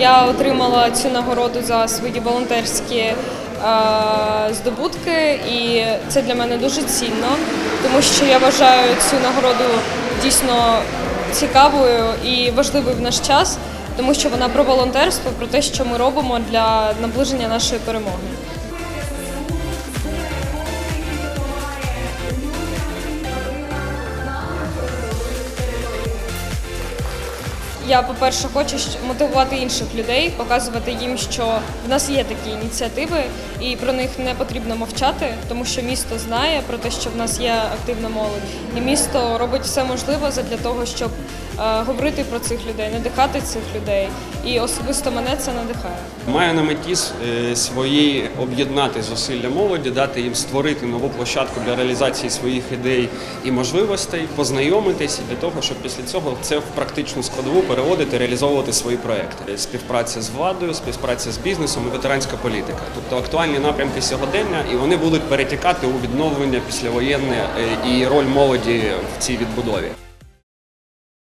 Я отримала цю нагороду за свої волонтерські е, здобутки, і це для мене дуже цінно, тому що я вважаю цю нагороду дійсно цікавою і важливою в наш час, тому що вона про волонтерство, про те, що ми робимо для наближення нашої перемоги. Я, по-перше, хочу мотивувати інших людей, показувати їм, що в нас є такі ініціативи, і про них не потрібно мовчати, тому що місто знає про те, що в нас є активна молодь, і місто робить все можливе для того, щоб говорити про цих людей, надихати цих людей. І особисто мене це надихає. Маю на меті е, свої об'єднати зусилля молоді, дати їм створити нову площадку для реалізації своїх ідей і можливостей, познайомитись для того, щоб після цього це в практичну складову переводити, реалізовувати свої проекти. Співпраця з владою, співпраця з бізнесом і ветеранська політика, тобто актуальні напрямки сьогодення, і вони будуть перетікати у відновлення післявоєнне е, і роль молоді в цій відбудові.